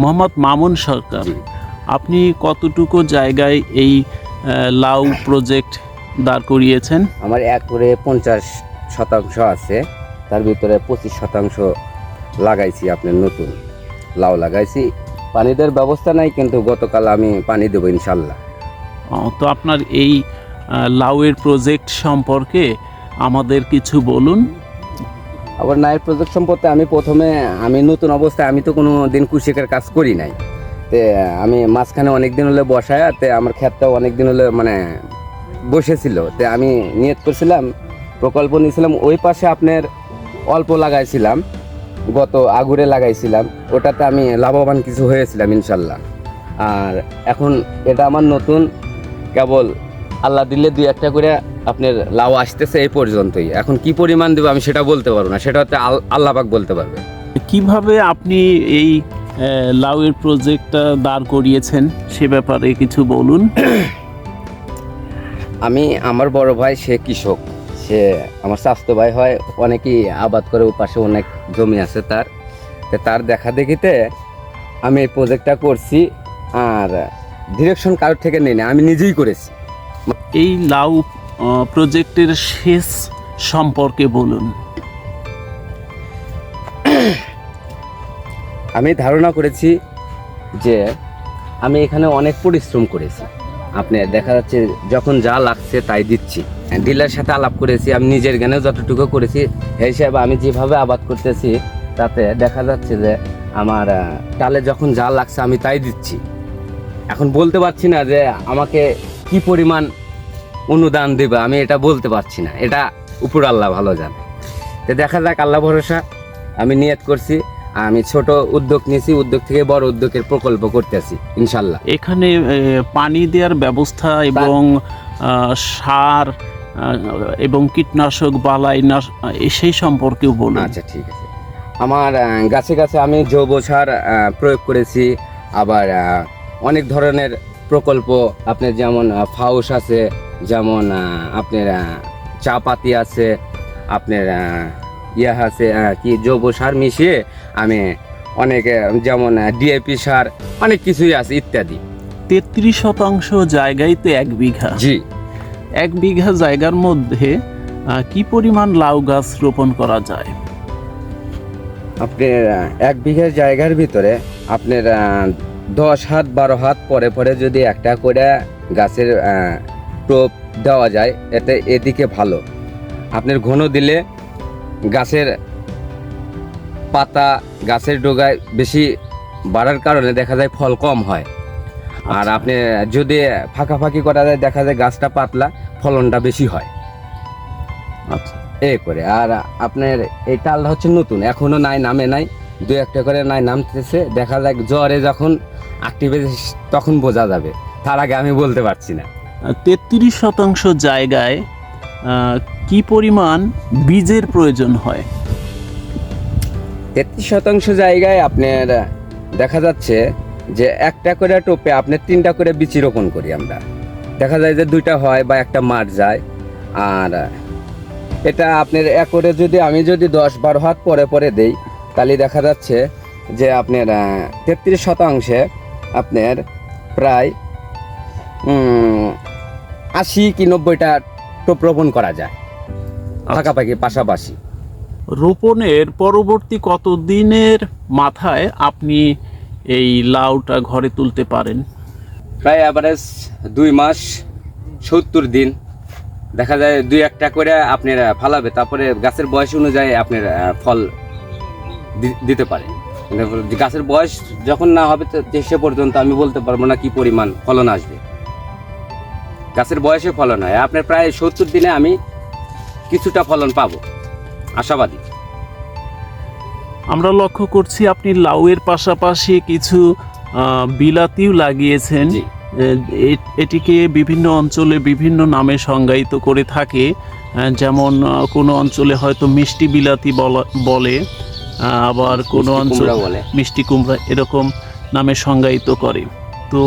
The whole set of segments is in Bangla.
মোহাম্মদ মামুন সরকার আপনি কতটুকু জায়গায় এই লাউ প্রজেক্ট দাঁড় করিয়েছেন? আমার একরে পঞ্চাশ শতাংশ আছে তার ভিতরে পঁচিশ শতাংশ লাগাইছি আপনার নতুন লাউ লাগাইছি। পানি দেওয়ার ব্যবস্থা নাই কিন্তু গতকাল আমি পানি দেবো ইনশাল্লাহ। তো আপনার এই লাউয়ের প্রজেক্ট সম্পর্কে আমাদের কিছু বলুন। আবার নায়ের প্রজেক্ট সম্পর্কে আমি প্রথমে, আমি নতুন অবস্থায়, আমি তো কোনো দিন কৃষিকের কাজ করি নাই। তে, আমি মাঝখানে অনেক দিন হলে বসায়, তে আমার ক্ষেতটাও অনেক দিন হলে মানে বসেছিল। তে আমি নিয়ত করছিলাম, প্রকল্প নিয়েছিলাম, ওই পাশে আপনার অল্প লাগাইছিলাম, গত আগুরে লাগাইছিলাম, ওটাতে আমি লাভবান কিছু হয়েছিলাম ইনশাল্লাহ। আর এখন এটা আমার নতুন, কেবল আল্লাহ দিলে দুই একটা করে আপনার লাউ আসতেছে এই পর্যন্তই। এখন কি পরিমাণ দেবো আমি সেটা বলতে পারব না সেটা হচ্ছে আল- আল্লাহ পাক বলতে পারবে। কীভাবে আপনি এই লাউয়ের প্রজেক্টটা দাঁড় করিয়েছেন সে ব্যাপারে কিছু বলুন। আমি আমার বড় ভাই সে কৃষক। সে আমার স্বাস্থ্য ভাই হয় অনেকেই আবাদ করে পাশে অনেক জমি আছে তার। তার দেখা দেখিতে আমি এই প্রজেক্টটা করছি আর ডিরেকশন কারোর থেকে নেই না আমি নিজেই করেছি। এই লাউ প্রজেক্টের শেষ সম্পর্কে বলুন। আমি ধারণা করেছি যে আমি এখানে অনেক পরিশ্রম করেছি। আপনি দেখা যাচ্ছে যখন যা লাগছে তাই দিচ্ছি। ডিলার সাথে আলাপ করেছি, আমি নিজের জ্ঞানে যতটুকু করেছি, এই হিসাবে আমি যেভাবে আবাদ করতেছি, তাতে দেখা যাচ্ছে যে আমার ডালে যখন যা লাগছে আমি তাই দিচ্ছি। এখন বলতে পারছি না যে আমাকে কি পরিমাণ অনুদান দেবে আমি এটা বলতে পারছি না। এটা উপর আল্লাহ ভালো জানে। তো দেখা যাক আল্লাহ ভরসা আমি নিয়ত করছি আমি ছোট উদ্যোগ নিয়েছি উদ্যোগ থেকে বড় উদ্যোগের প্রকল্প করতেছি ইনশাল্লাহ এখানে পানি দেওয়ার ব্যবস্থা এবং সার এবং কীটনাশক বালাই সেই সম্পর্কেও বলুন। আচ্ছা ঠিক আছে। আমার গাছে গাছে আমি জৈব সার প্রয়োগ করেছি আবার অনেক ধরনের প্রকল্প আপনার যেমন ফাউস আছে যেমন আপনার চা পাতি আছে আপনার ইয়া আছে কি জৈব সার মিশিয়ে আমি অনেক যেমন ডিএপি সার অনেক কিছুই আছে ইত্যাদি। তেত্রিশ শতাংশ জায়গায় তো এক বিঘা। জি। এক বিঘা জায়গার মধ্যে কি পরিমাণ লাউ গাছ রোপণ করা যায়? আপনার এক বিঘা জায়গার ভিতরে আপনার দশ হাত বারো হাত পরে পরে যদি একটা করে গাছের টোপ দেওয়া যায় এতে এদিকে ভালো। আপনার ঘন দিলে গাছের পাতা গাছের ডোগায় বেশি বাড়ার কারণে দেখা যায় ফল কম হয়। আর আচ্ছা। আপনি যদি ফাঁকাফাঁকি করা যায় দেখা যায় গাছটা পাতলা ফলনটা বেশি হয়। আচ্ছা। এ করে। আর আপনার এই টালটা হচ্ছে নতুন এখনও নাই নামে নাই। দু একটা করে নাই নামতেছে। দেখা যায় জ্বরে যখন অ্যাক্টিভে তখন বোঝা যাবে। তার আগে আমি বলতে পারছি না। তেত্রিশ শতাংশ জায়গায় কি পরিমাণ বীজের প্রয়োজন হয়? তেত্রিশ শতাংশ জায়গায় আপনার দেখা যাচ্ছে যে একটা করে টোপে আপনার তিনটা করে বিচি রোপণ করি আমরা। দেখা যায় যে দুইটা হয় বা একটা মার যায়। আর এটা আপনার একরে যদি আমি যদি দশ বারো হাত পরে পরে দেই তাহলে দেখা যাচ্ছে যে আপনার তেত্রিশ শতাংশে আপনার প্রায় আশি কি নব্বইটা টোপ রোপণ করা যায়। পাকাপাকি পাশাপাশি। রোপণের পরবর্তী কত দিনের মাথায় আপনি এই লাউটা ঘরে তুলতে পারেন? প্রায় অ্যাভারেজ দুই মাস সত্তর দিন। দেখা যায় দুই একটা করে আপনার ফালাবে তারপরে গাছের বয়স অনুযায়ী আপনার ফল দিতে পারে কিন্তু গাছের বয়স যখন না হবে সে পর্যন্ত আমি বলতে পারব না কি পরিমাণ ফলন আসবে। গাছের বয়সে ফলন হয়। আপনার প্রায় সত্তর দিনে আমি কিছুটা ফলন পাবো। আশাবাদী। আমরা লক্ষ্য করছি আপনি লাউয়ের পাশাপাশি কিছু বিলাতিও লাগিয়েছেন। এটিকে বিভিন্ন অঞ্চলে বিভিন্ন নামে সংজ্ঞায়িত করে থাকে। যেমন কোনো অঞ্চলে হয়তো মিষ্টি বিলাতি বলা- আবার কোনো অঞ্চল মিষ্টি কুমড়া এরকম নামে সংজ্ঞায়িত করে। তো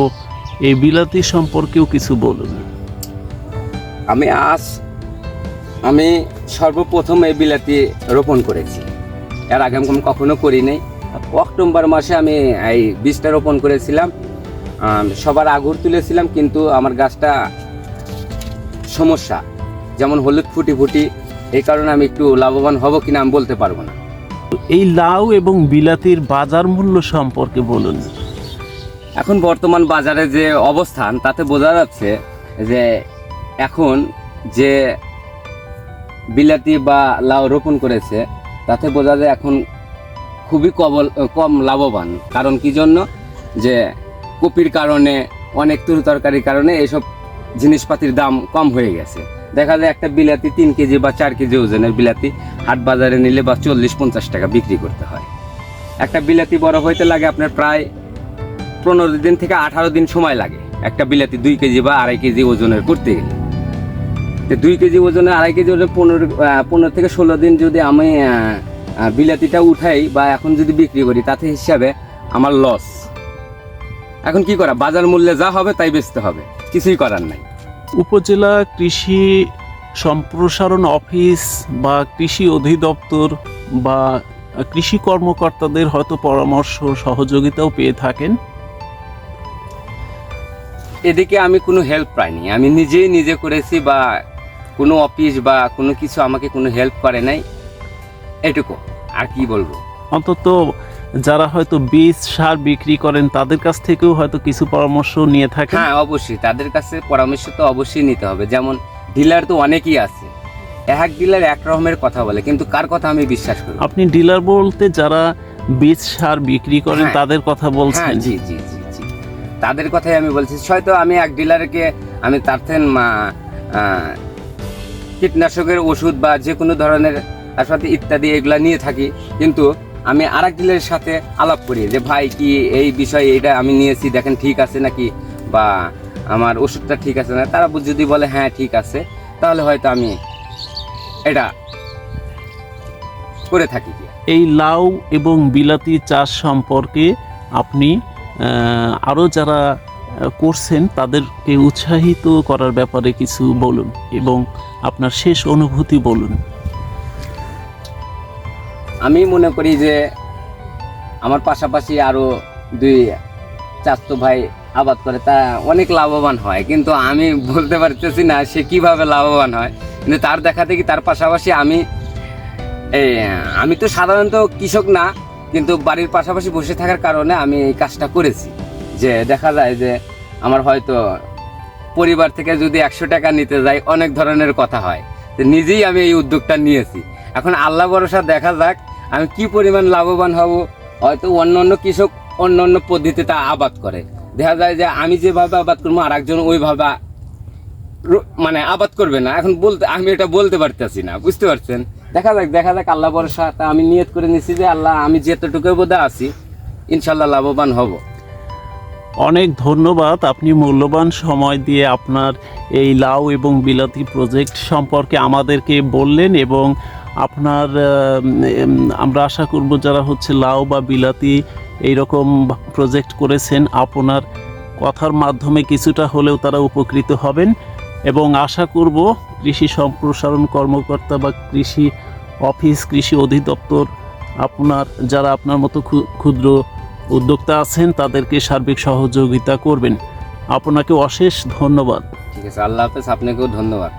এই বিলাতি সম্পর্কেও কিছু বলুন। আমি আজ আমি সর্বপ্রথম এই বিলাতি রোপণ করেছি। এর আগে আমি কখনো করি নাই। অক্টোবর মাসে আমি এই বীজটা রোপণ করেছিলাম। সবার আগুর তুলেছিলাম কিন্তু আমার গাছটা সমস্যা। যেমন হলুদ ফুটি ফুটি এই কারণে আমি একটু লাভবান হব কিনা আমি বলতে পারব না। এই লাউ এবং বিলাতির বাজার মূল্য সম্পর্কে বলুন। এখন বর্তমান বাজারে যে অবস্থান, তাতে বোঝা যাচ্ছে যে এখন যে বিলাতি বা লাউ রোপণ করেছে, তাতে বোঝা যায় এখন খুবই কবল, কম লাভবান। কারণ কি জন্য? যে কপির কারণে, অনেক তরু তরকারির কারণে এইসব জিনিসপাতির দাম কম হয়ে গেছে। দেখা যায় একটা বিলাতি তিন কেজি বা চার কেজি ওজনের বিলাতি, হাট বাজারে নিলে বা চল্লিশ পঞ্চাশ টাকা বিক্রি করতে হয়। একটা বিলাতি বড় হইতে লাগে আপনার প্রায় পনেরো দিন থেকে আঠারো দিন সময় লাগে একটা বিলাতি দুই কেজি বা আড়াই কেজি ওজনের করতে গেলে। তো দুই কেজি ওজনে আড়াই কেজি ওজনে পনেরো পনেরো থেকে ষোলো দিন যদি আমি বিলাতিটা উঠাই বা এখন যদি বিক্রি করি, তাতে হিসাবে আমার লস এখন কি করা? বাজার মূল্যে যা হবে তাই বেচতে হবে। কিছুই করার নাই। উপজেলা কৃষি সম্প্রসারণ অফিস বা কৃষি অধিদপ্তর বা কৃষি কর্মকর্তাদের হয়তো পরামর্শ সহযোগিতাও পেয়ে থাকেন। এদিকে আমি কোনো হেল্প পাইনি। আমি নিজেই নিজে করেছি বা কোনো অফিস বা কোনো কিছু আমাকে কোনো হেল্প করে নাই। এটুকু। আর কি বলব? অন্তত যারা হয়তো বীজ সার বিক্রি করেন তাদের কাছ থেকেও হয়তো কিছু পরামর্শ নিয়ে থাকে হ্যাঁ অবশ্যই। তাদের কাছে পরামর্শ তো অবশ্যই নিতে হবে। যেমন ডিলার তো অনেকই আছে। এক ডিলার এক রকমের কথা বলে কিন্তু কার কথা আমি বিশ্বাস করি? আপনি ডিলার বলতে যারা বীজ সার বিক্রি করেন হ্যাঁ। তাদের কথা হ্যাঁ বলছেন। জি জি জি জি। তাদের কথাই আমি বলছি। হয়তো আমি এক ডিলারকে আমি তার কীটনাশকের ওষুধ বা যে কোনো ধরনের সাথে ইত্যাদি এগুলা নিয়ে থাকি। কিন্তু আমি আর এক ডিলারের সাথে আলাপ করি যে, ভাই, কি এই বিষয়ে এটা আমি নিয়েছি, দেখেন ঠিক আছে নাকি? বা আমার ওষুধটা ঠিক আছে না? তারা যদি বলে হ্যাঁ ঠিক আছে, তাহলে হয়তো আমি এটা করে থাকি এই লাউ এবং বিলাতি চাষ সম্পর্কে আপনি আরও যারা করছেন, তাদেরকে উৎসাহিত করার ব্যাপারে কিছু বলুন এবং আপনার শেষ অনুভূতি বলুন। আমি মনে করি যে আমার পাশাপাশি আরও দুই চাস্তো ভাই আবাদ করে, তা অনেক লাভবান হয়। কিন্তু আমি বলতে পারতেছি না সে কীভাবে লাভবান হয়। কিন্তু তার দেখা দেখি, তার পাশাপাশি আমি এই আমি তো সাধারণত কৃষক না, কিন্তু বাড়ির পাশাপাশি বসে থাকার কারণে আমি এই কাজটা করেছি। যে দেখা যায় যে আমার হয়তো পরিবার থেকে যদি একশো টাকা নিতে যাই, অনেক ধরনের কথা হয়। নিজেই আমি এই উদ্যোগটা নিয়েছি। এখন আল্লাহ ভরসা দেখা যাক আমি কি পরিমাণ লাভবান হব। হয়তো অন্য অন্য কৃষক অন্য অন্য পদ্ধতিতে আবাদ করে। দেখা যায় যে আমি যেভাবে আবাদ করব আর একজন ওইভাবে মানে আবাদ করবে না। এখন বলতে, আমি এটা বলতে পারতেছি না, বুঝতে পারছেন? দেখা যাক দেখা যাক আল্লাহ ভরসা। তা আমি নিয়ত করে নিছি যে আল্লাহ, আমি যেতটুকু বোধহয় আছি ইনশাল্লাহ লাভবান হব। অনেক ধন্যবাদ আপনি মূল্যবান সময় দিয়ে আপনার এই লাউ এবং বিলাতি প্রজেক্ট সম্পর্কে আমাদেরকে বললেন এবং আপনার আমরা আশা করব যারা হচ্ছে লাউ বা বিলাতি এইরকম প্রজেক্ট করেছেন, আপনার কথার মাধ্যমে কিছুটা হলেও তারা উপকৃত হবেন এবং আশা করব কৃষি সম্প্রসারণ কর্মকর্তা বা কৃষি অফিস, কৃষি অধিদপ্তর, আপনার যারা আপনার মতো ক্ষুদ্র উদ্যোক্তা আছেন, তাদেরকে সার্বিক সহযোগিতা করবেন। আপনাকে অশেষ ধন্যবাদ। ঠিক আছে, আল্লাহ হাফেজ, আপনাকেও ধন্যবাদ।